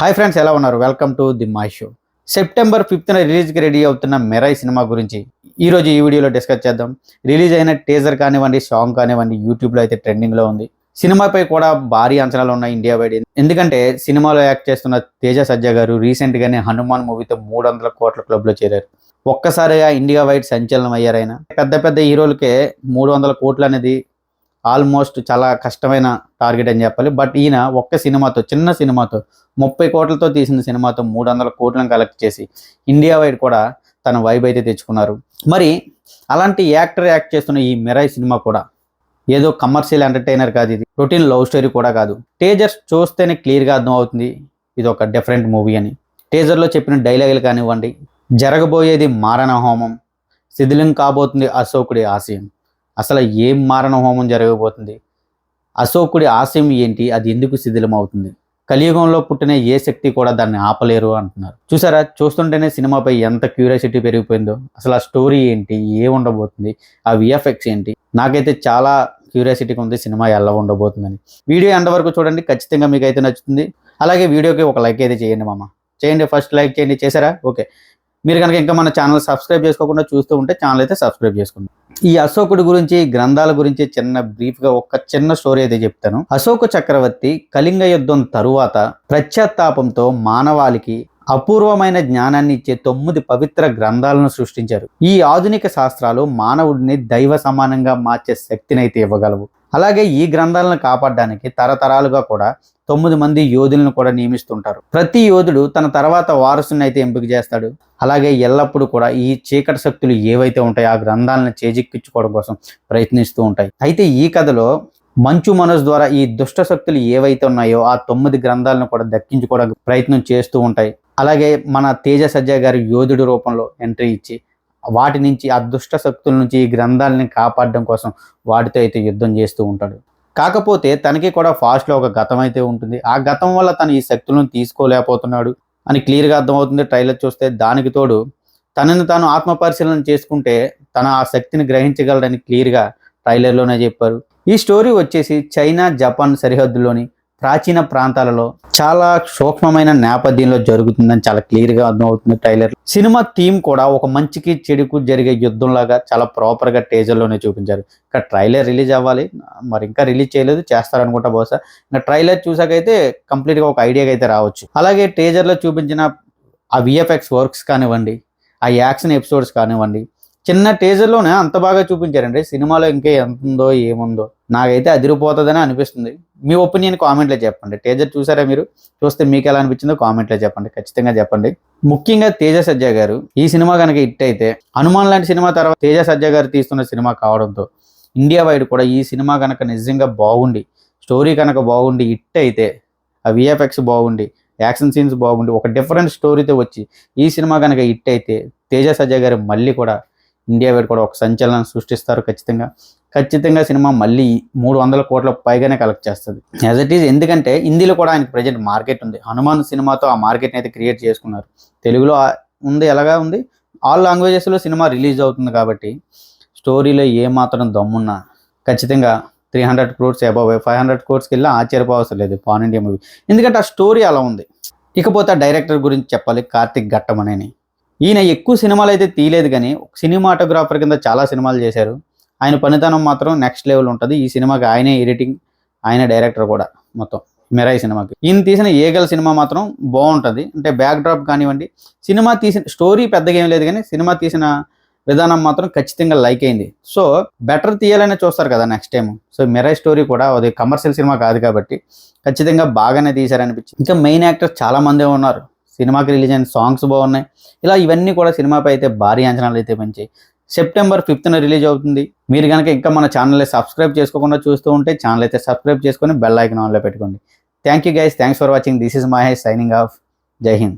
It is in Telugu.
హాయ్ ఫ్రెండ్స్ ఎలా ఉన్నారు? Welcome to the my show. September ఫిఫ్త్న రిలీజ్కి రెడీ అవుతున్న మెరాయ్ సినిమా గురించి ఈరోజు ఈ వీడియోలో డిస్కస్ చేద్దాం. రిలీజ్ అయిన టీజర్ కానివ్వండి సాంగ్ కానివ్వండి యూట్యూబ్లో అయితే ట్రెండింగ్లో ఉంది. సినిమాపై కూడా భారీ అంచనాలు ఉన్నాయి ఇండియా వైడ్. ఎందుకంటే సినిమాలో యాక్ట్ చేస్తున్న తేజ సజ్జా గారు రీసెంట్గానే హనుమాన్ మూవీతో మూడు వందల కోట్ల క్లబ్లో చేరారు. ఒక్కసారిగా ఇండియా వైడ్ సంచలనం అయ్యారైనా పెద్ద పెద్ద హీరోలకే మూడు వందల కోట్లు అనేది ఆల్మోస్ట్ చాలా కష్టమైన టార్గెట్ అని చెప్పాలి. బట్ ఈయన ఒక్క సినిమాతో చిన్న సినిమాతో ముప్పై కోట్లతో తీసిన సినిమాతో మూడు వందల కోట్లను కలెక్ట్ చేసి ఇండియా వైడ్ కూడా తన వైబ్ అయితే తెచ్చుకున్నారు. మరి అలాంటి యాక్టర్ యాక్ట్ చేస్తున్న ఈ మిరాయ్ సినిమా కూడా ఏదో కమర్షియల్ ఎంటర్టైనర్ కాదు ఇది. రొటీన్ లవ్ స్టోరీ కూడా కాదు. టేజర్స్ చూస్తేనే క్లియర్గా అర్థమవుతుంది ఇది ఒక డిఫరెంట్ మూవీ అని టేజర్లో చెప్పిన డైలాగులు కానివ్వండి జరగబోయేది మారణ హోమం శిథిలం కాబోతుంది అశోకుడి ఆశయం. అసలు ఏం మారణ హోమం జరగబోతుంది? అశోకుడి ఆశయం ఏంటి? అది ఎందుకు శిథిలం అవుతుంది కలియుగంలో పుట్టిన ఏ శక్తి కూడా దాన్ని ఆపలేరు అంటున్నారు. చూసారా? చూస్తుంటేనే సినిమాపై ఎంత క్యూరియాసిటీ పెరిగిపోయిందో. అసలు ఆ స్టోరీ ఏంటి? ఏ ఉండబోతుంది? ఆ విఎఫ్ఎక్స్ ఏంటి? నాకైతే చాలా క్యూరియాసిటీగా ఉంది సినిమా ఎలా ఉండబోతుందని. వీడియో ఎండ వరకు చూడండి. ఖచ్చితంగా మీకు అయితే నచ్చుతుంది. అలాగే వీడియోకి ఒక లైక్ అయితే చేయండి మామ. చేయండి. ఫస్ట్ లైక్ చేయండి. చేశారా? ఓకే. మీరు కనుక ఇంకా మన ఛానల్ సబ్స్క్రైబ్ చేసుకోకుండా చూస్తూ ఉంటే ఛానల్ అయితే సబ్స్క్రైబ్ చేసుకోండి. ఈ అశోకుడి గురించి గ్రంథాల గురించి చిన్న బ్రీఫ్గా ఒక చిన్న స్టోరీ అయితే చెప్తాను. అశోక చక్రవర్తి కళింగ యుద్ధం తరువాత ప్రత్యాత్తాపంతో మానవాళికి అపూర్వమైన జ్ఞానాన్ని ఇచ్చే తొమ్మిది పవిత్ర గ్రంథాలను సృష్టించారు. ఈ ఆధునిక శాస్త్రాలు మానవుడిని దైవ సమానంగా మార్చే శక్తినైతే ఇవ్వగలవు. అలాగే ఈ గ్రంథాలను కాపాడడానికి తరతరాలుగా కూడా తొమ్మిది మంది యోధులను కూడా నియమిస్తుంటారు. ప్రతి యోధుడు తన తర్వాత వారసుని అయితే ఎంపిక చేస్తాడు. అలాగే ఎల్లప్పుడూ కూడా ఈ చీకటి శక్తులు ఏవైతే ఉంటాయో ఆ గ్రంథాలను చేజిక్కించుకోవడం కోసం ప్రయత్నిస్తూ ఉంటాయి. అయితే ఈ కథలో మంచు మనోజ్ ద్వారా ఈ దుష్ట శక్తులు ఏవైతే ఉన్నాయో ఆ తొమ్మిది గ్రంథాలను కూడా దక్కించుకోవడానికి ప్రయత్నం చేస్తూ ఉంటాయి. అలాగే మన తేజ సజ్జ గారి యోధుడి రూపంలో ఎంట్రీ ఇచ్చి వాటి నుంచి ఆ దుష్ట శక్తుల నుంచి ఈ గ్రంథాలని కాపాడడం కోసం వాటితో అయితే యుద్ధం చేస్తూ ఉంటాడు. కాకపోతే తనకి కూడా ఫాస్ట్లో ఒక గతం అయితే ఉంటుంది. ఆ గతం వల్ల తను ఈ శక్తులను తీసుకోలేకపోతున్నాడు అని క్లియర్గా అర్థమవుతుంది. ట్రైలర్ చూస్తే దానికి తోడు తనని తాను ఆత్మపరిశీలన చేసుకుంటే తన ఆ శక్తిని గ్రహించగలడని క్లియర్గా ట్రైలర్లోనే చెప్పారు. ఈ స్టోరీ వచ్చేసి చైనా జపాన్ సరిహద్దులోని ప్రాచీన ప్రాంతాలలో చాలా సూక్ష్మమైన నేపథ్యంలో జరుగుతుందని చాలా క్లియర్గా అర్థమవుతుంది ట్రైలర్ సినిమా థీమ్ కూడా ఒక మంచికి చెడుకు జరిగే యుద్ధంలాగా చాలా ప్రాపర్గా టేజర్లోనే చూపించారు. ఇంకా ట్రైలర్ రిలీజ్ అవ్వాలి. మరి ఇంకా రిలీజ్ చేయలేదు చేస్తారనుకుంటా బహుశా. ఇంకా ట్రైలర్ చూసాకైతే కంప్లీట్గా ఒక ఐడియాగా అయితే రావచ్చు. అలాగే టేజర్లో చూపించిన ఆ విఎఫ్ఎక్స్ వర్క్స్ కానివ్వండి ఆ యాక్షన్ ఎపిసోడ్స్ కానివ్వండి చిన్న టీజర్లోనే అంత బాగా చూపించారండి. సినిమాలో ఇంకా ఎంత ఉందో ఏముందో. నాకైతే అదిరిపోతుందని అనిపిస్తుంది. మీ ఒపీనియన్ కామెంట్లో చెప్పండి. టేజర్ చూసారా మీరు? చూస్తే మీకు ఎలా అనిపించిందో కామెంట్లో చెప్పండి. ఖచ్చితంగా చెప్పండి. ముఖ్యంగా తేజ సజ్జా గారు ఈ సినిమా కనుక హిట్ అయితే హనుమాన్ లాంటి సినిమా తర్వాత తేజ సజ్జా గారు తీస్తున్న సినిమా కావడంతో ఇండియా వైడ్ కూడా ఈ సినిమా కనుక నిజంగా బాగుండి స్టోరీ కనుక బాగుండి హిట్ అయితే ఆ విఎఫ్ఎక్స్ బాగుండి యాక్షన్ సీన్స్ బాగుండి ఒక డిఫరెంట్ స్టోరీతో వచ్చి ఈ సినిమా కనుక హిట్ అయితే తేజ సజ్జా గారు మళ్ళీ కూడా ఇండియా వైడ్ కూడా ఒక సంచలనం సృష్టిస్తారు ఖచ్చితంగా. ఖచ్చితంగా సినిమా మళ్ళీ మూడు వందల కోట్ల పైగానే కలెక్ట్ చేస్తుంది. యాజ్ ఇట్ ఈజ్ ఎందుకంటే హిందీలో కూడా ఆయనకి ప్రజెంట్ మార్కెట్ ఉంది. హనుమాన్ సినిమాతో ఆ మార్కెట్ని అయితే క్రియేట్ చేసుకున్నారు. తెలుగులో ఉంది ఎలాగా ఉంది? ఆల్ లాంగ్వేజెస్లో సినిమా రిలీజ్ అవుతుంది కాబట్టి స్టోరీలో ఏమాత్రం దమ్మున్నా ఖచ్చితంగా three hundred crores above five hundred క్రోర్స్కి వెళ్ళి ఆశ్చర్యపోవసరం లేదు పాన్ ఇండియా మూవీ ఎందుకంటే ఆ స్టోరీ అలా ఉంది. ఇకపోతే ఆ డైరెక్టర్ గురించి చెప్పాలి కార్తిక్ ఘట్టమనేని ఈయన ఎక్కువ సినిమాలు అయితే తీయలేదు కానీ సినిమాటోగ్రాఫర్ కింద చాలా సినిమాలు చేశారు. ఆయన పనితనం మాత్రం నెక్స్ట్ లెవెల్ ఉంటుంది. ఈ సినిమాకి ఆయనే ఎడిటింగ్ ఆయన డైరెక్టర్ కూడా మొత్తం మెరాయి సినిమాకి. ఈయన తీసిన ఏగల్ సినిమా మాత్రం బాగుంటుంది. అంటే బ్యాక్ డ్రాప్ కానివ్వండి సినిమా తీసిన స్టోరీ పెద్దగా ఏం లేదు కానీ సినిమా తీసిన విధానం మాత్రం ఖచ్చితంగా లైక్ అయింది. సో బెటర్ తీయాలనే చూస్తారు కదా next time so Mirai story కూడా అది కమర్షియల్ సినిమా కాదు కాబట్టి ఖచ్చితంగా బాగానే తీశారనిపించింది. ఇంకా మెయిన్ యాక్టర్స్ చాలా మందే ఉన్నారు. సినిమాకి రిలీజ్ అయిన సాంగ్స్ బాగున్నాయి. ఇలా ఇవన్నీ కూడా సినిమాపై అయితే భారీ అంచనాలు అయితే పెంచాయి. సెప్టెంబర్ ఫిఫ్త్న రిలీజ్ అవుతుంది. మీరు కనుక ఇంకా మన ఛానల్ సబ్స్క్రైబ్ చేసుకోకుండా చూస్తూ ఉంటే ఛానల్ అయితే సబ్స్క్రైబ్ చేసుకొని బెల్ ఐకన్ ఆన్లో పెట్టుకోండి. Thank you guys thanks for watching this is Mahesh signing off Jai Hind